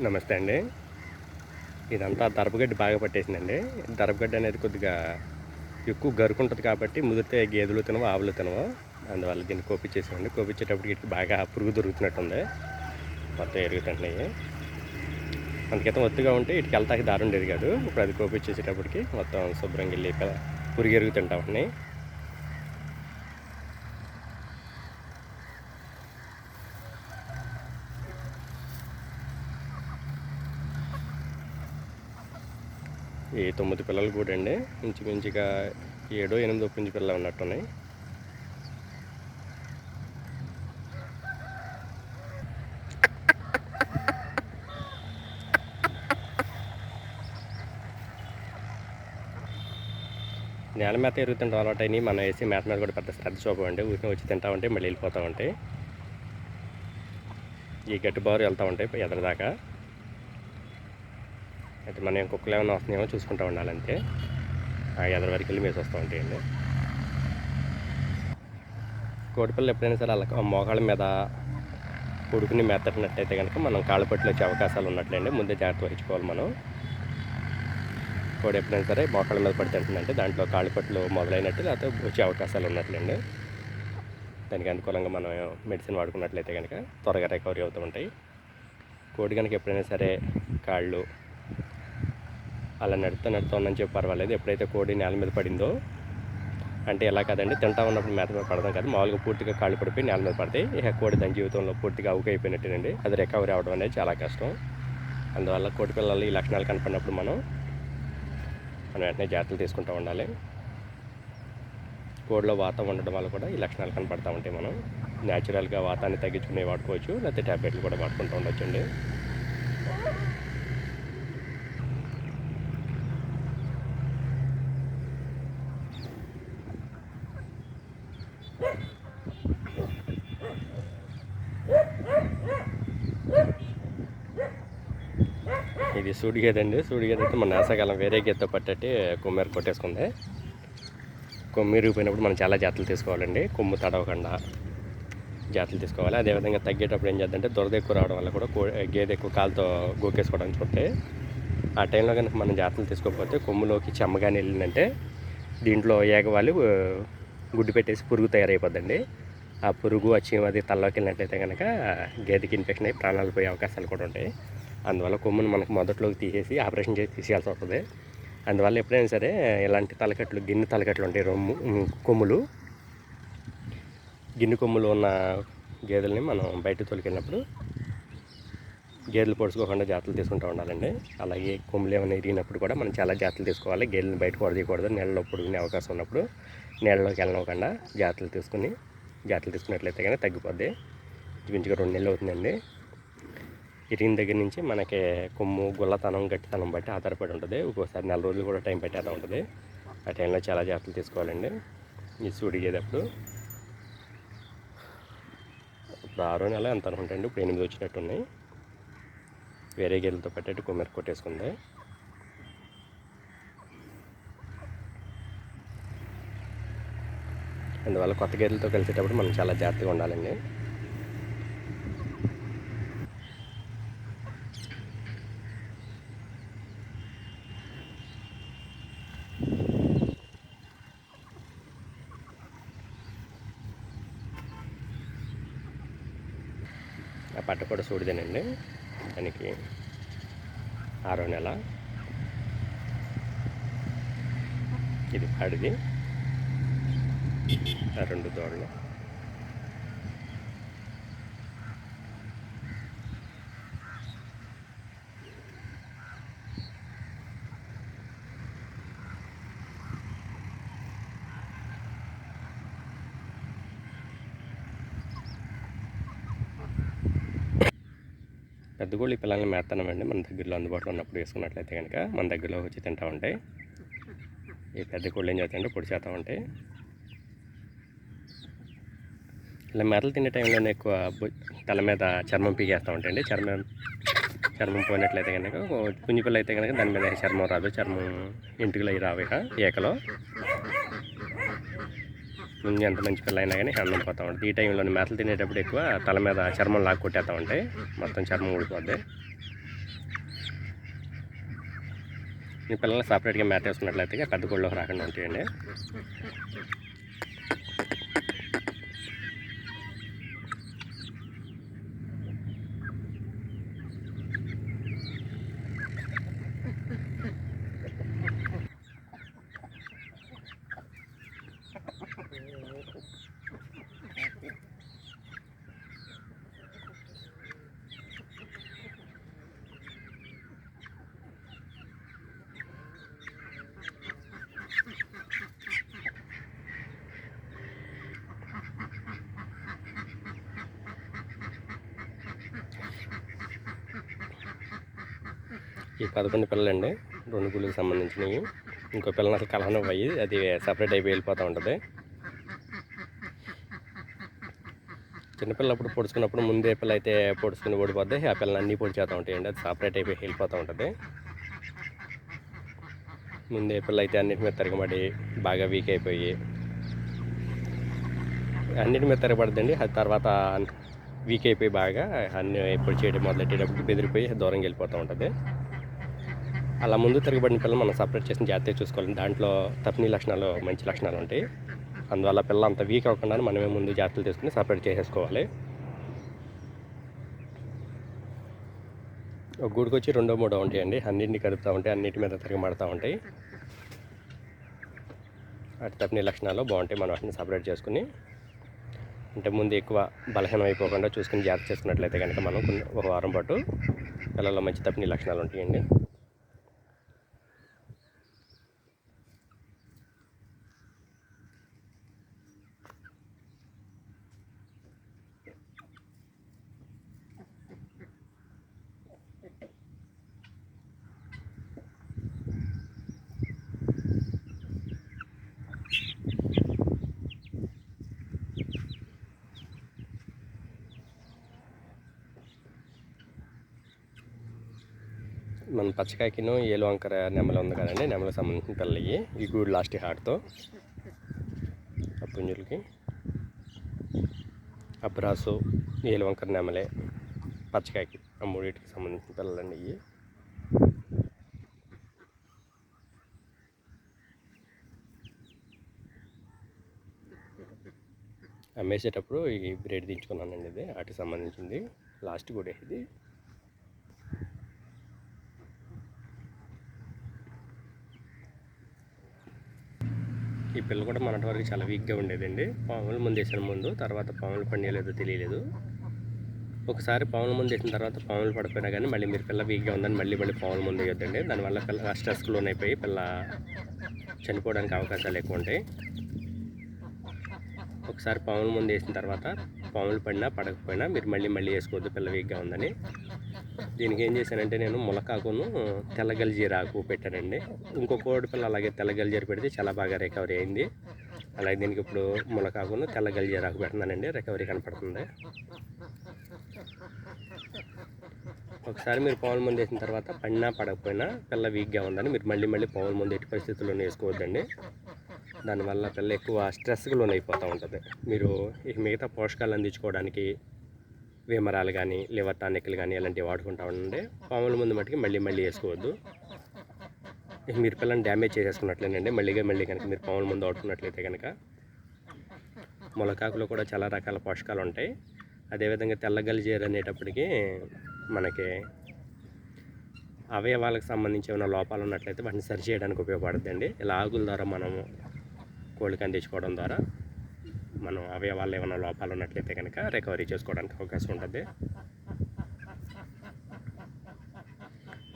నమస్తే అండి. ఇదంతా దరపగడ్డి బాగా పట్టేసిందండి. దరపగడ్డి అనేది కొద్దిగా ఎక్కువ గరుకుంటుంది కాబట్టి ముదిరితే గేదెలు తినవు ఆవులు తినవు. అందువల్ల దీన్ని కోపించేసామండి కోపించేటప్పటికి ఇటు బాగా పురుగు దొరుకుతున్నట్టుంది. మొత్తం ఎరుగుతుంటున్నాయి అందుకైతే ఒత్తుగా ఉంటే ఇటుకి వెళ్తాకి దారి ఉండేది కాదు. ఇప్పుడు అది కోపించేసేటప్పటికి మొత్తం శుభ్రంగా వెళ్ళి పురుగు ఎరుగుతుంటా ఈ తొమ్మిది పిల్లలు కూడా అండి ఇంచుమించుగా ఏడో ఎనిమిదో పుంజి పిల్లలు ఉన్నట్టున్నాయి. నేల మేత ఎరుగుతుంటాం అలవాటు అయినాయి మనం వేసి మేత మీద కూడా పెద్ద శ్రద్ధ చూపమండి. ఊరిని వచ్చి తింటా ఉంటే మళ్ళీ వెళ్ళిపోతూ ఉంటాయి. ఈ గట్టి బారు వెళ్తూ ఉంటాయి ఎదరదాకా. అయితే మనం కుక్కలు ఏమైనా వస్తున్నాయేమో చూసుకుంటూ ఉండాలంతే. ఆ ఎదరి వరకు వెళ్ళి మేసి వస్తూ ఉంటాయండి. కోడిపిల్లలు ఎప్పుడైనా సరే అలా మోకాళ్ళ మీద కొడుకుని మెత్తటినట్టయితే కనుక మనం కాళ్ళపట్లు వచ్చే అవకాశాలు ఉన్నట్లండి. ముందే జాగ్రత్త వహించుకోవాలి మనం. కోడి ఎప్పుడైనా సరే మోకాళ్ళ మీద పడి తింటుందంటే దాంట్లో కాళ్ళపట్లు మొదలైనట్టు లేకపోతే వచ్చే అవకాశాలు ఉన్నట్లండి. దానికి అనుకూలంగా మనం మెడిసిన్ వాడుకున్నట్లయితే కనుక త్వరగా రికవరీ అవుతూ ఉంటాయి. కోడి కనుక ఎప్పుడైనా సరే కాళ్ళు అలా నడుస్తూ నడుతూ ఉందని చెప్పి పర్వాలేదు. ఎప్పుడైతే కోడి నేల మీద పడిందో అంటే ఎలా కదండి తింటా ఉన్నప్పుడు మేత మీద పడదాం కదా మామూలుగా పూర్తిగా కాళ్ళు పడిపోయి నేల మీద పడతాయి ఇక కోడి దాని జీవితంలో పూర్తిగా అవుకైపోయినట్టేనండి. అది రికవరీ అవడం అనేది చాలా కష్టం. అందువల్ల కోడి పిల్లలు ఈ లక్షణాలు కనపడినప్పుడు మనం మనం వెంటనే జాగ్రత్తలు తీసుకుంటూ ఉండాలి. కోడిలో వాతం ఉండడం వల్ల కూడా ఈ లక్షణాలు కనపడతా ఉంటాయి మనం. న్యాచురల్గా వాతాన్ని తగ్గించుకునే వాడుకోవచ్చు లేకపోతే ట్యాబ్లెట్లు కూడా వాడుకుంటూ ఉండొచ్చండి. ఇది సూడి గేదె అండి సూడి గేదె అయితే మన వేసవకాలం వేరే గేదెతో పట్టేటి కొమ్మేరు కొట్టేసుకుంది. కొమ్ము ఇరిగిపోయినప్పుడు మనం చాలా జాగ్రత్తలు తీసుకోవాలండి. కొమ్ము తడవకుండా జాగ్రత్తలు తీసుకోవాలి. అదేవిధంగా తగ్గేటప్పుడు ఏం చేద్దంటే దొరద ఎక్కువ రావడం వల్ల కూడా కో గేదె ఎక్కువ కాలుతో గోకేసుకోవడానికి చూస్తే ఆ టైంలో కనుక మనం జాగ్రత్తలు తీసుకోకపోతే కొమ్ములోకి చెమ్మగానే వెళ్ళిందంటే దీంట్లో ఏగవాలి గుడ్డు పెట్టేసి పురుగు తయారైపోద్దండి. ఆ పురుగు వచ్చి అది తల్లోకి వెళ్ళినట్లయితే కనుక గేదెకి ఇన్ఫెక్షన్ అయ్యి ప్రాణాలు పోయే అవకాశాలు కూడా ఉంటాయి. అందువల్ల కొమ్మును మనకు మొదట్లోకి తీసేసి ఆపరేషన్ చేసి తీసేయాల్సి వస్తుంది. అందువల్ల ఎప్పుడైనా సరే ఇలాంటి తలకట్లు గిన్నె తలకట్లు ఉంటాయి రొమ్ము కొమ్ములు. గిన్నె కొమ్ములు ఉన్న గేదెల్ని మనం బయట తొలికెళ్ళినప్పుడు గేదెలు పొడుచుకోకుండా జాగ్రత్తలు తీసుకుంటూ ఉండాలండి. అలాగే కొమ్ములు ఏమైనా ఇరిగినప్పుడు కూడా మనం చాలా జాగ్రత్తలు తీసుకోవాలి. గేదెలను బయట వడదీయకూడదు నీళ్ళలో పొడుగునే అవకాశం ఉన్నప్పుడు నీళ్ళలోకి వెళ్ళనివ్వకుండా జాగ్రత్తలు తీసుకుని జాగ్రత్తలు తీసుకున్నట్లయితే కానీ తగ్గిపోద్ది. ఇంచుమించుగా రెండు నెలలు అవుతుందండి. ఇరిగిన దగ్గర నుంచి మనకి కొమ్ము గుల్లతనం గట్టితనం బట్టి ఆధారపడి ఉంటుంది. ఒక్కోసారి నెల రోజులు కూడా టైం పెట్టేలా ఉంటుంది. ఆ టైంలో చాలా జాగ్రత్తలు తీసుకోవాలండి. ఈ సూడిగేటప్పుడు ఇప్పుడు ఆరో నెల ఎంత అనుకుంటండి ఇప్పుడు ఎనిమిది వచ్చినట్టు ఉన్నాయి వేరే గేదెలతో పట్టేట్టు కొమ్మెర కొట్టేసుకుంది. అందువల్ల కొత్త గేదెలతో కలిసేటప్పుడు మనం చాలా జాగ్రత్తగా ఉండాలండి. ఆ పట్ట కూడా సూడిదేనండి దానికి ఆరో నెల. ఇది పాడిది రెండు దోడలు పెద్ద గోళ్ళు ఈ పిల్లల్ని మేస్తానండి మన దగ్గరలో అందుబాటులో ఉన్నప్పుడు వేసుకున్నట్లయితే కనుక మన దగ్గరలో వచ్చి తింటా ఉంటాయి. ఈ పెద్ద కోళ్ళు ఏం చేస్తాయంటే పొడి చేస్తూ ఉంటాయి. ఇలా మెరలు తినే టైంలోనే ఎక్కువ తల మీద చర్మం పీకేస్తూ ఉంటాయండి. చర్మం చర్మం పోయినట్లయితే కనుక పుంజిపిల్ల అయితే కనుక దాని మీద చర్మం రాదు. చర్మం ఇంటికి అవి రావు ఇక ఏకలో. ముందు ఎంత మంచి పిల్ల అయినా కానీ హ్యాండ్ పోతా ఉంటుంది ఈ టైంలో మెతలు తినేటప్పుడు ఎక్కువ తల మీద చర్మం లాగా కొట్టేస్తూ ఉంటాయి మొత్తం చర్మం ఊడిపోద్ది. ఈ పిల్లల్ని సపరేట్గా మేత వేసుకున్నట్లయితే పెద్ద కోళ్ళు రాకుండా ఉంటాయండి. ఈ పదకొండు పిల్లలండి. రెండు గుళ్ళకి సంబంధించినవి. ఇంకో పిల్లని అసలు కలహనం అయ్యి అది సపరేట్ అయిపోయి వెళ్ళిపోతూ ఉంటుంది. చిన్నపిల్ల అప్పుడు పొడుచుకున్నప్పుడు ముందే పిల్ల అయితే పొడుచుకుని ఓడిపోద్ది. ఆ పిల్లలు అన్నీ పొడిచేస్తూ ఉంటాయండి. అది సపరేట్ అయిపోయి వెళ్ళిపోతూ ఉంటుంది. ముందే పిల్ల అయితే అన్నిటి మీద తిరగబడి బాగా వీక్ అయిపోయి అన్నిటి మీద తిరగబడుతుంది అది తర్వాత వీక్ అయిపోయి బాగా అన్ని ఎప్పుడు చేయడం మొదలెట్టేటప్పుడు బెదిరిపోయి దూరంగా వెళ్ళిపోతూ ఉంటుంది. అలా ముందు తిరగబడిన పిల్లలు మనం సపరేట్ చేసిన జాగ్రత్తగా చూసుకోవాలి. దాంట్లో తప్పిని లక్షణాలు మంచి లక్షణాలు ఉంటాయి. అందువల్ల పిల్ల అంత వీక్ అవ్వకుండా మనమే ముందు జాగ్రత్తలు తీసుకుని సపరేట్ చేసేసుకోవాలి. ఒక గూడికి వచ్చి రెండో మూడో ఉంటాయండి. అన్నింటిని కలుపుతూ ఉంటాయి అన్నిటి మీద తిరగబడతా ఉంటాయి. అటు తప్పిన లక్షణాలు బాగుంటాయి. మనం వాటిని సపరేట్ చేసుకుని అంటే ముందు ఎక్కువ బలహీనం అయిపోకుండా చూసుకుని జాగ్రత్త చేసుకున్నట్లయితే కనుక మనం ఒక వారం పాటు పిల్లల్లో మంచి తప్పిన లక్షణాలు ఉంటాయండి మన పచ్చకాయకిను ఏలు వంకర నెమల ఉంది కదండి నెమలకు సంబంధించిన పిల్లలు ఈ గూడు లాస్ట్ హార్ట్తో ఆ పుంజులకి. అబ్రాసు ఏలు వంకర నెమలే పచ్చకాయకి ఆ మూడింటికి సంబంధించిన పిల్లలండి ఇవి. అమ్మేసేటప్పుడు ఈ బ్రేడ్ దించుకున్నానండి ఇది వాటికి సంబంధించింది. లాస్ట్ కూడా ఇది ఈ పిల్ల కూడా మనటి వరకు చాలా వీక్గా ఉండేదండి. పాములు ముందు వేసిన ముందు తర్వాత పాములు పండేయలేదో తెలియలేదు. ఒకసారి పాముల ముందు వేసిన తర్వాత పాములు పడిపోయినా కానీ మళ్ళీ మీరు పిల్ల వీక్గా ఉందని మళ్ళీ మళ్ళీ పాముల ముందు వేయొద్దండి. దానివల్ల పిల్ల స్ట్రెస్లో అయిపోయి పిల్ల చనిపోవడానికి అవకాశాలు ఎక్కువ ఉంటాయి. ఒకసారి పాముల ముందు వేసిన తర్వాత పాములు పడినా పడకపోయినా మీరు మళ్ళీ మళ్ళీ వేసుకోవద్దు పిల్ల వీక్గా ఉందని. దీనికి ఏం చేశానంటే నేను ములకాకును తెల్లగల్జీరాకు పెట్టానండి. ఇంకో కోడి పిల్ల అలాగే తెల్లగల్జీర పెడితే చాలా బాగా రికవరీ అయింది. అలాగే దీనికి ఇప్పుడు ములకాకును తెల్లగల్జీరాకు పెడుతున్నానండి రికవరీ కనపడుతుంది. ఒకసారి మీరు పావుల మందు వేసిన తర్వాత పడినా పడకపోయినా పిల్ల వీక్గా ఉందని మీరు మళ్ళీ మళ్ళీ పావుల మందు ఎట్టి పరిస్థితుల్లో వేసుకోవద్దండి. దానివల్ల పిల్ల ఎక్కువ స్ట్రెస్గా లోన్ అయిపోతూ ఉంటుంది. మీరు ఈ మిగతా పోషకాలు అందించుకోవడానికి విమరాలు కానీ లివర్ టానిక్లు కానీ ఇలాంటివి వాడుకుంటా ఉండండి. పాముల ముందు మట్టుకి మళ్ళీ మళ్ళీ వేసుకోవద్దు. మీరు పిల్లల్ని డ్యామేజ్ చేసేసుకున్నట్లేనండి. మళ్ళీగా మళ్ళీ కనుక మీరు పాముల ముందు వాడుకున్నట్లయితే కనుక మొలకాకులో కూడా చాలా రకాల పోషకాలు ఉంటాయి. అదేవిధంగా తెల్లగలిజేరు అనేటప్పటికి మనకి అవయవాలకు సంబంధించి ఏమైనా లోపాలు ఉన్నట్లయితే వాటిని సరి చేయడానికి ఉపయోగపడుతుందండి. ఇలా ఆకుల ద్వారా మనము కోళ్ళకి అందించుకోవడం ద్వారా. మనం అవయవాళ్ళు ఏమైనా లోపాలు ఉన్నట్లయితే కనుక రికవరీ చేసుకోవడానికి అవకాశం ఉంటుంది.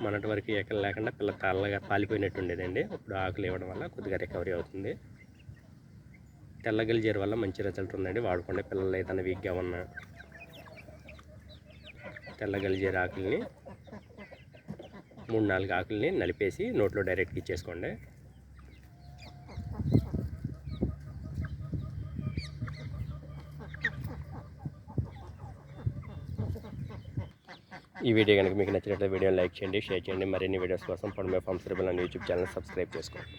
మొన్నటి వరకు ఎక్కడ లేకుండా పిల్ల తెల్లగా పాలిపోయినట్టు ఉండేదండి ఇప్పుడు ఆకులు ఇవ్వడం వల్ల కొద్దిగా రికవరీ అవుతుంది. తెల్లగలి జీర వల్ల మంచి రిజల్ట్ ఉందండి. వాడుకోండి. పిల్లలు ఏదైనా వీక్గా ఉన్న తెల్లగలి జీర ఆకుల్ని మూడు నాలుగు ఆకుల్ని నలిపేసి నోట్లో డైరెక్ట్గా ఇచ్చేసుకోండి. ఈ వీడియో కనుక మీకు నచ్చినట్లయితే వీడియోని లైక్ చేయండి షేర్ చేయండి. మరిన్ని వీడియోస్ కోసం పడమే ఫార్మ్స్ రిబల్ అని యూట్యూబ్ ఛానల్ సబ్స్క్రైబ్ చేసుకోండి.